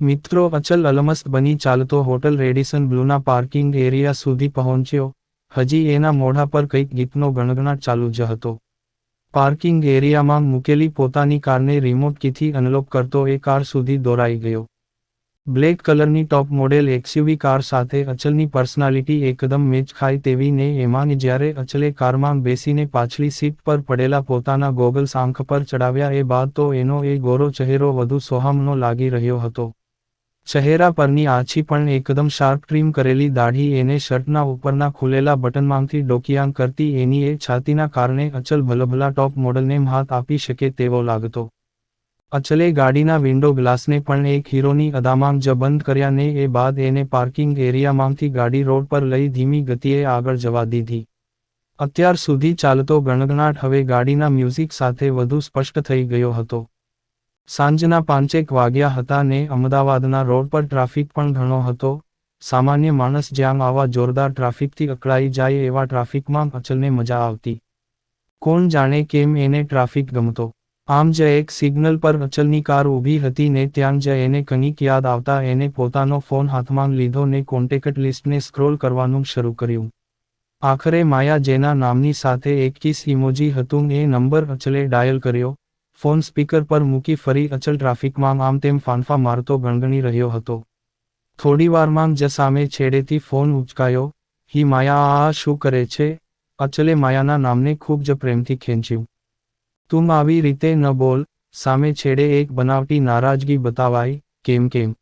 મિત્રો, અચલ અલમસ્ત બની ચાલતો હોટલ રેડિસન બ્લુના પાર્કિંગ એરિયા સુધી પહોંચ્યો. હજી એના મોઢા પર કંઈક ગીતનો ગણગણાટ ચાલુ જ હતો. પાર્કિંગ એરિયામાં મૂકેલી પોતાની કારને રિમોટ કીથી અનલોક કરતો એ કાર સુધી દોરાઈ ગયો. બ્લેક કલરની ટોપ મોડેલ એક્સયુવી કાર સાથે અચલની પર્સનાલિટી એકદમ મેચ ખાય તેવી ને એમાં જ્યારે અચલે કારમાં બેસીને પાછલી સીટ પર પડેલા પોતાના ગોગલ્સ આંખ પર ચડાવ્યા એ બાદ તો એનો એ ગોરો ચહેરો વધુ સોહામનો લાગી રહ્યો હતો. ચહેરા પરની આછી પણ એકદમ શાર્પ ટ્રીમ કરેલી દાઢી એને શર્ટના ઉપરના ખુલેલા બટનમાંથી ડોકિયાંગ કરતી એની એ છાતીના કારણે અચલ ભલભલા ટોપ મોડલને હાથ આપી શકે તેવો લાગતો. અચલે ગાડીના વિન્ડો ગ્લાસને પણ એક હીરોની અદામાં જ બંધ કર્યા ને એ બાદ એને પાર્કિંગ એરિયામાંથી ગાડી રોડ પર લઈ ધીમી ગતિએ આગળ જવા દીધી. અત્યાર સુધી ચાલતો ગણગણાટ હવે ગાડીના મ્યુઝિક સાથે વધુ સ્પષ્ટ થઈ ગયો હતો. સાંજના પાંચેક વાગ્યા હતા ને અમદાવાદના રોડ પર ટ્રાફિક પણ ઘણો હતો. સામાન્ય માણસ જ્યાં આવા જોરદાર ટ્રાફિકથી અકળાઈ જાય એવા ટ્રાફિકમાં અચલને મજા આવતી. કોણ જાણે કેમ એને ટ્રાફિક ગમતો. આમ જ એક સિગ્નલ પર અચલની કાર ઊભી હતી ને ત્યાં જ એને કંઈક યાદ આવતા એને પોતાનો ફોન હાથમાં લીધો ને કોન્ટેક્ટ લિસ્ટને સ્ક્રોલ કરવાનું શરૂ કર્યું. આખરે માયા જેના નામની સાથે એક કિસ ઇમોજી હતું એ નંબર અચલે ડાયલ કર્યો. ફોન સ્પીકર પર મૂકી ફરી અચલ ટ્રાફિકમાં આમ તેમ ફાંફા મારતો ગણગણી રહ્યો હતો. થોડીવારમાં જ સામે છેડેથી ફોન ઉચકાયો, હી માયા, આ શું કરે છે? અચલે માયાના નામને ખૂબ જ પ્રેમથી ખેંચ્યું. તું આવી રીતે ન બોલ, સામે છેડે એક બનાવટી નારાજગી બતાવાઈ કેમ કેમ?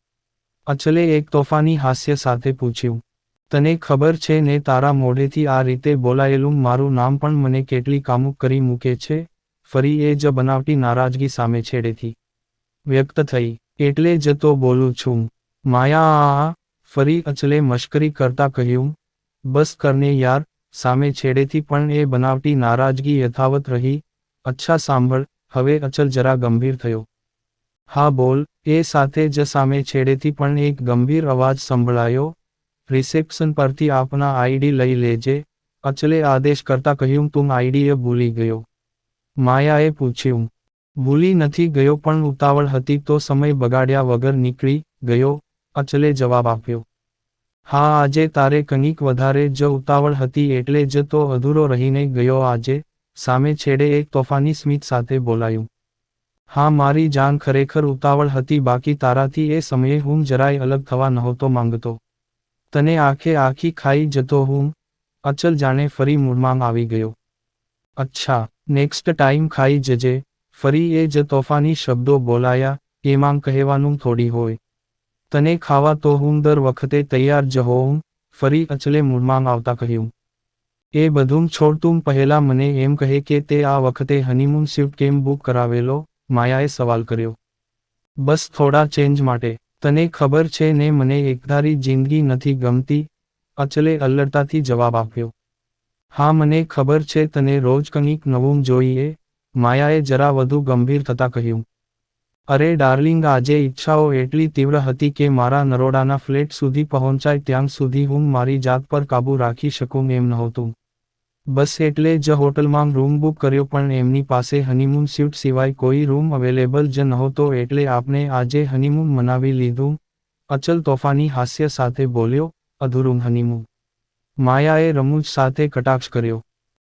અચલે એક તોફાની હાસ્ય સાથે પૂછ્યું. તને ખબર છે ને તારા મોઢેથી આ રીતે બોલાયેલું મારું નામ પણ મને કેટલી કામુક કરી મૂકે છે? ફરી એ જ બનાવટી નારાજગી સામે છેડેથી. વ્યક્ત થઈ, એટલે જ તો બોલું છું. માયા આ ફરી અચલે મશ્કરી કરતા કહ્યું. બસ કરને યાર, સામે છેડેથી પણ એ બનાવટી નારાજગી યથાવત રહી. અચ્છા સાંભળ, હવે અચલ જરા ગંભીર થયો. હા બોલ, એ સાથે જ સામે છેડેથી પણ એક ગંભીર અવાજ સંભળાયો. રિસેપ્શન પરથી આપના આઈડી લઈ લેજે. અચલે આદેશ કરતા કહ્યું, તું આઈડી એ ભૂલી ગયો. માયાએ પૂછ્યું, ભૂલી નથી ગયો પણ ઉતાવળ હતી તો સમય બગાડ્યા વગર નીકળી ગયો, અચલે જવાબ આપ્યો. હા, આજે તારે કંઈક વધારે જ ઉતાવળ હતી એટલે જ તો અધૂરો રહીને ગયો આજે, સામે છેડે એક તોફાની સ્મિત સાથે બોલાયું. હા, મારી જાન ખરેખર ઉતાવળ હતી, બાકી તારાથી એ સમયે હું જરાય અલગ થવા નહોતો માંગતો. તને આંખે આખી ખાઈ જતો હું, અચલ જાણે ફરી મૂળમાં આવી ગયો. અચ્છા નેક્સ્ટ ટાઈમ ખાઈ જજે. ફરી એ જ તોફાની શબ્દો બોલાયા, એમાં કહેવાનું થોડી હોય. તને ખાવા તો હું દર વખતે તૈયાર જ હોઉં, ફરી અચલે મૂળમાં આવતા કહ્યું. એ બધું છોડતું પહેલા મને એમ કહે કે તે આ વખતે હનીમૂન શિફ્ટ કેમ બુક કરાવેલો? માયાએ સવાલ કર્યો. બસ થોડા ચેન્જ માટે. તને ખબર છે ને મને એકધારી જિંદગી નથી ગમતી? અચલે અલ્લડતાથી જવાબ આપ્યો. હા, મને ખબર છે, તને રોજ કંઈક નવું જોઈએ. માયાએ જરા વધુ ગંભીર થતા કહ્યું. અરે, ડાર્લિંગ, આજે ઈચ્છાઓ એટલી તીવ્ર હતી કે મારા નરોડાના ફ્લેટ સુધી પહોંચાય, ત્યાં સુધી હું મારી જાત પર કાબૂ રાખી શકું એમ નહોતું. બસ એટલે જ હોટલમાં રૂમ બુક કર્યો, પણ એમની પાસે હનીમૂન સ્યુટ સિવાય કોઈ રૂમ અવેલેબલ જ નહોતો, એટલે આપણે આજે હનીમૂન મનાવી લીધું. અચલ તોફાની હાસ્ય સાથે બોલ્યો, અધૂરું હનીમૂન. માયાએ રમૂજ સાથે કટાક્ષ કર્યો.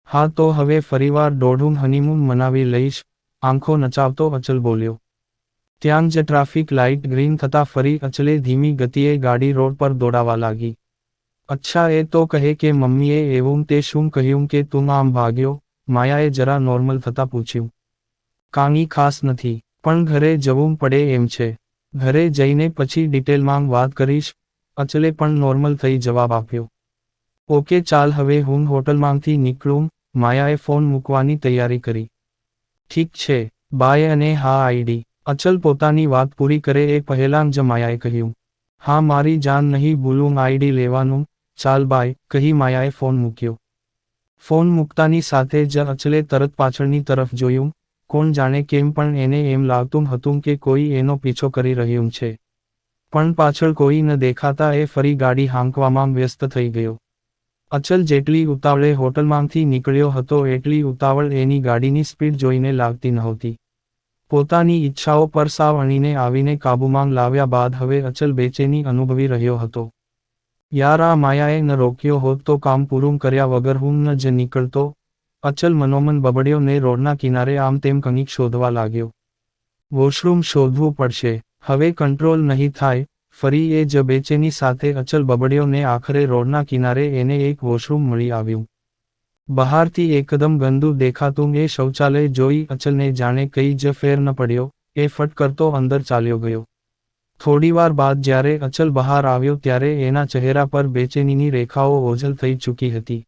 હા, તો હવે ફરીવાર દોઢું હનીમૂન મનાવી લઈશ, આંખો નચાવતો અચલ બોલ્યો. ત્યાં જ ટ્રાફિક લાઇટ ગ્રીન થતા ફરી અચલે ધીમી ગતિએ ગાડી રોડ પર દોડાવા લાગી. અચ્છા, એ તો કહે કે મમ્મીએ એવું તે શું કહ્યું કે તું આમ ભાગ્યો? માયાએ જરા નોર્મલ થતા પૂછ્યું. કાંગી ખાસ નથી, પણ ઘરે જવું પડે એમ છે. ઘરે જઈને પછી ડિટેલમાં વાત કરીશ, અચલે પણ નોર્મલ થઈ જવાબ આપ્યો. ઓકે ચાલ હવે હું હોટલમાંથી નીકળું, માયાએ ફોન મૂકવાની તૈયારી કરી. ઠીક છે, બાય અને હા આઈડી. અચલ પોતાની વાત પૂરી કરે એ પહેલાં જ માયાએ કહ્યું. હા મારી જાન નહીં ભૂલું આઈડી લેવાનું, ચાલ બાય, કહી માયાએ ફોન મૂક્યો. ફોન મૂકતાની સાથે જ અચલે તરત પાછળની તરફ જોયું, કોણ જાણે કેમ પણ એને એમ લાગતું હતું કે કોઈ એનો પીછો કરી રહ્યું છે. પણ પાછળ કોઈ ન દેખાતા એ ફરી ગાડી હાંકવામાં વ્યસ્ત થઈ ગયો. અચલ જેટલી ઉતાવળે હોટલમાંથી નીકળ્યો હતો, એટલી ઉતાવળ એની ગાડીની સ્પીડ જોઈને લાગતી નહોતી. પોતાની ઈચ્છાઓ પર સાવ અણીને આવીને કાબૂમાં લાવ્યા બાદ હવે અચલ બેચેની અનુભવી રહ્યો હતો. યાર, આ માયાએ ન રોક્યો હોત તો કામ પૂરું કર્યા વગર હું ન જ નીકળતો. અચલ મનોમન બબડ્યો ને રોડના કિનારે આમ તેમ કંઈક શોધવા લાગ્યો. વોશરૂમ શોધવું પડશે. હવે કંટ્રોલ નહીં થાય ફરી એ જ બેચેની સાથે અચલ બબડ્યો આખરે રોડના કિનારે એને એક વોશરૂમ મળી આવ્યું. બહારથી એકદમ ગંદુ દેખાતું એ શૌચાલય જોઈ અચલને જાણે કઈ જ ફેર ન પડ્યો, એ ફટ કરતો અંદર ચાલ્યો ગયો. થોડીવાર બાદ જ્યારે અચલ બહાર આવ્યો ત્યારે એના ચહેરા પર બેચેનીની રેખાઓ ઓઝલ થઈ ચૂકી હતી.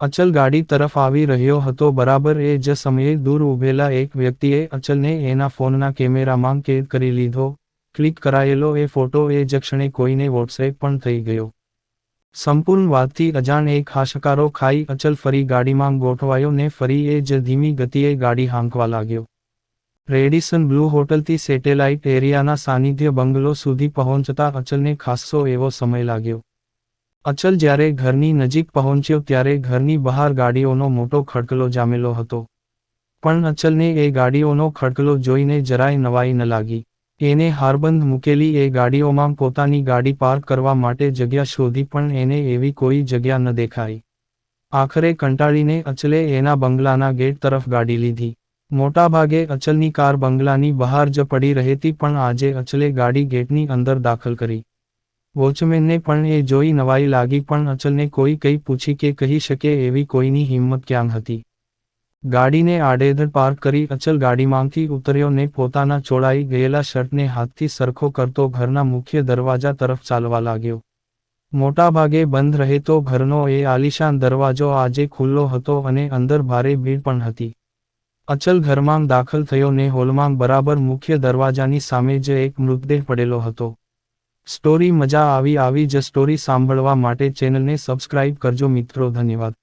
અચલ ગાડી તરફ આવી રહ્યો હતો બરાબર એ જ સમયે દૂર ઊભેલા એક વ્યક્તિએ અચલને એના ફોનના કેમેરામાં કેદ કરી લીધો ક્લિક કરાયેલો એ ફોટો એ જ ક્ષણે કોઈને વોટ્સએપ પણ થઈ ગયો. સંપૂર્ણ વાતથી અજાણ એક હાશકારો ખાઈ અચલ ફરી ગાડીમાં ગોઠવાયો ને ફરી એ જ ધીમી ગતિએ ગાડી હાંકવા લાગ્યો. રેડિસન બ્લુ હોટલથી સેટેલાઇટ એરિયાના સાનિધ્ય બંગલો સુધી પહોંચતા અચલને ખાસ્સો એવો સમય લાગ્યો. અચલ જ્યારે ઘરની નજીક પહોંચ્યો ત્યારે ઘરની બહાર ગાડીઓનો મોટો ખડકલો જામેલો હતો. પણ અચલને એ ગાડીઓનો ખડકલો જોઈને જરાય નવાઈ ન લાગી. એને હારબંધ મૂકેલી એ ગાડીઓમાં પોતાની ગાડી પાર્ક કરવા માટે જગ્યા શોધી પણ એને એવી કોઈ જગ્યા ન દેખાઈ. આખરે કંટાળીને અચલે એના બંગલાના ગેટ તરફ ગાડી લીધી. મોટાભાગે અચલની કાર બંગલાની બહાર જ પડી રહેતી પણ આજે અચલે ગાડી ગેટની અંદર દાખલ કરી. વોચમેનને પણ એ જોઈ નવાઈ લાગી પણ અચલને કોઈ કંઈ પૂછી કે કહી શકે એવી કોઈની હિંમત ક્યાં હતી. ગાડીને આડેધડ પાર્ક કરી અચલ ગાડીમાંથી ઉતર્યો ને પોતાના ચોળાઈ ગયેલા શર્ટને હાથથી સરખો કરતો ઘરના મુખ્ય દરવાજા તરફ ચાલવા લાગ્યો. મોટાભાગે બંધ રહેતો ઘરનો એ આલિશાન દરવાજો આજે ખુલ્લો હતો અને અંદર ભારે ભીડ પણ હતી. અચલ ઘરમાં દાખલ થયો ને હોલમાં બરાબર મુખ્ય દરવાજાની સામે જ એક મૃતદેહ પડેલો હતો. સ્ટોરી મજા આવી આવી જ સ્ટોરી સાંભળવા માટે ચેનલને સબસ્ક્રાઇબ કરજો મિત્રો, ધન્યવાદ.